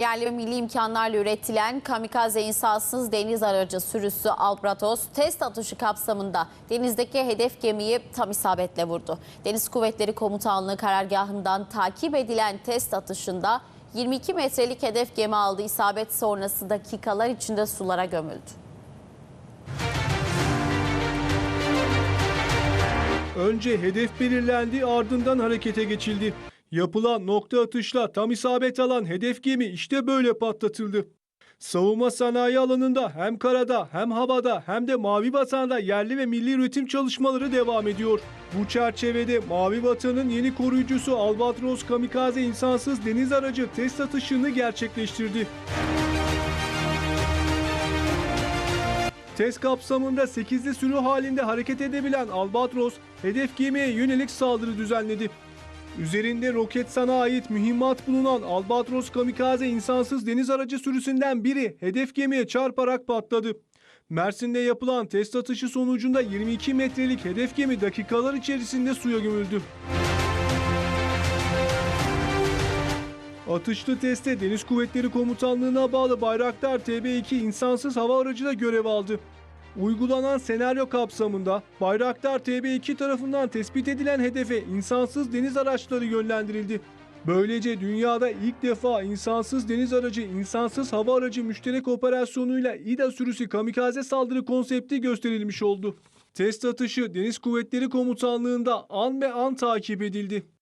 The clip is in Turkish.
Yerli ve milli imkanlarla üretilen kamikaze insansız deniz aracı sürüsü Albatros test atışı kapsamında denizdeki hedef gemiyi tam isabetle vurdu. Deniz Kuvvetleri Komutanlığı karargahından takip edilen test atışında 22 metrelik hedef gemi aldı. İsabet sonrası dakikalar içinde sulara gömüldü. Önce hedef belirlendi ardından harekete geçildi. Yapılan nokta atışla tam isabet alan hedef gemi işte böyle patlatıldı. Savunma sanayi alanında hem karada hem havada hem de Mavi Vatan'da yerli ve milli üretim çalışmaları devam ediyor. Bu çerçevede Mavi Vatan'ın yeni koruyucusu Albatros Kamikaze insansız deniz aracı test atışını gerçekleştirdi. Test kapsamında 8'li sürü halinde hareket edebilen Albatros, hedef gemiye yönelik saldırı düzenledi. Üzerinde Roketsan'a ait mühimmat bulunan Albatros kamikaze insansız deniz aracı sürüsünden biri hedef gemiye çarparak patladı. Mersin'de yapılan test atışı sonucunda 22 metrelik hedef gemi dakikalar içerisinde suya gömüldü. Atışlı testte Deniz Kuvvetleri Komutanlığı'na bağlı Bayraktar TB2 insansız hava aracı da görev aldı. Uygulanan senaryo kapsamında Bayraktar TB2 tarafından tespit edilen hedefe insansız deniz araçları yönlendirildi. Böylece dünyada ilk defa insansız deniz aracı, insansız hava aracı müşterek operasyonuyla İDA sürüsü kamikaze saldırı konsepti gösterilmiş oldu. Test atışı Deniz Kuvvetleri Komutanlığı'nda an be an takip edildi.